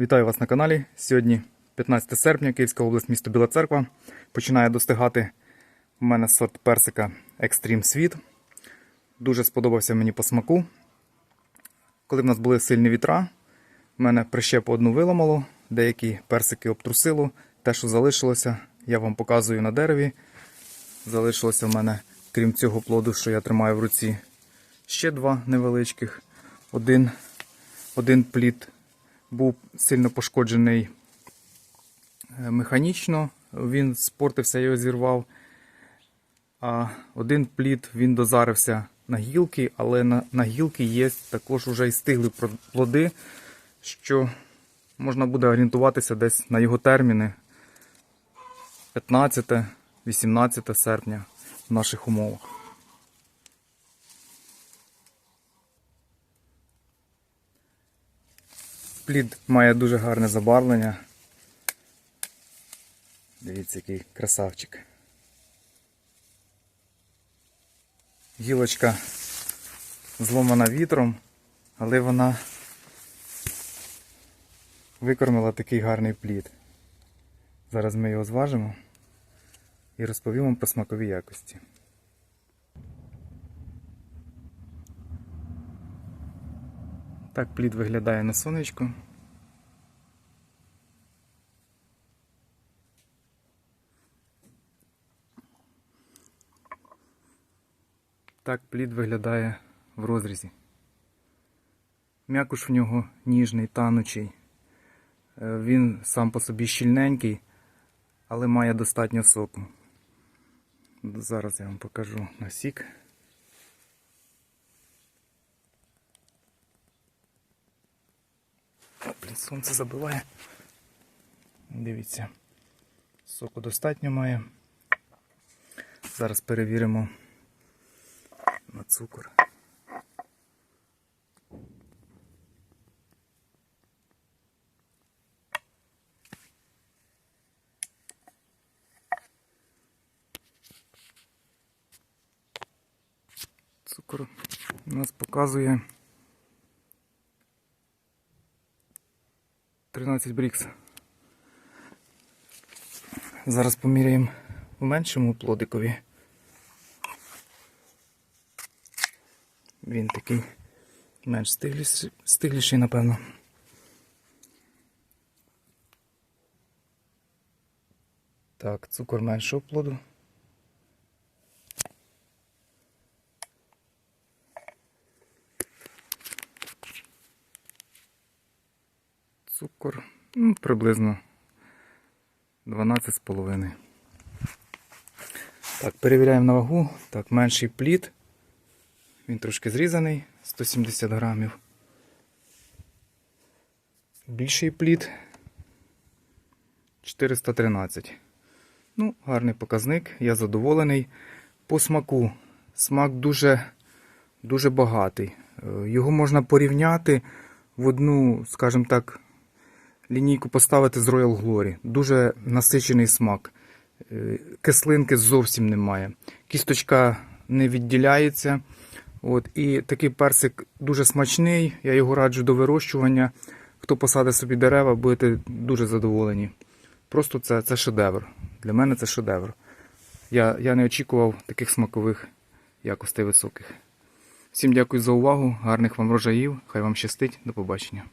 Вітаю вас на каналі. Сьогодні 15 серпня, Київська область, місто Біла Церква. Починає достигати у мене сорт персика Extreme Sweet. Дуже сподобався мені по смаку. Коли в нас були сильні вітра, в мене прищепу одну виламало, деякі персики обтрусило. Те, що залишилося, я вам показую на дереві. Залишилося в мене, крім цього плоду, що я тримаю в руці, ще два невеличких. Один, один плід був сильно пошкоджений е, механічно, він спортився, я його зірвав. А один плід він дозарився на гілки, але на, на гілки є також вже і стигли плоди, що можна буде орієнтуватися десь на його терміни 15-18 серпня в наших умовах. Плід має дуже гарне забарвлення. Дивіться, який красавчик. Гілочка зломана вітром, але вона викормила такий гарний плід. Зараз ми його зважимо і розповім вам про смакові якості. Так плід виглядає на сонечку. Так плід виглядає в розрізі. М'якуш в нього ніжний, танучий. Е, Він сам по собі щільненький, але має достатньо соку. Зараз я вам покажу на сонце забиває. Дивіться, соку достатньо має. Зараз перевіримо на цукор. Цукор у нас показує 13 брікс. Зараз поміряємо в меншому плодикові. Він такий менш стигліший, стигліший, напевно. Так, цукор меншого плоду. Цукор ну, приблизно 12,5. Так, перевіряємо на вагу. Так, менший плід. Він трошки зрізаний, 170 грамів. Більший плід 413. Ну, гарний показник, я задоволений. По смаку. Смак дуже, дуже багатий. Е, Його можна порівняти в одну, скажімо так, лінійку поставити з Royal Glory. Дуже насичений смак. Е, Кислинки зовсім немає. Кісточка не відділяється. От, і такий персик дуже смачний. Я його раджу до вирощування. Хто посадить собі дерева, будете дуже задоволені. Просто це, це шедевр. Для мене це шедевр. Я, я не очікував таких смакових якостей високих. Всім дякую за увагу, гарних вам врожаїв, хай вам щастить, до побачення.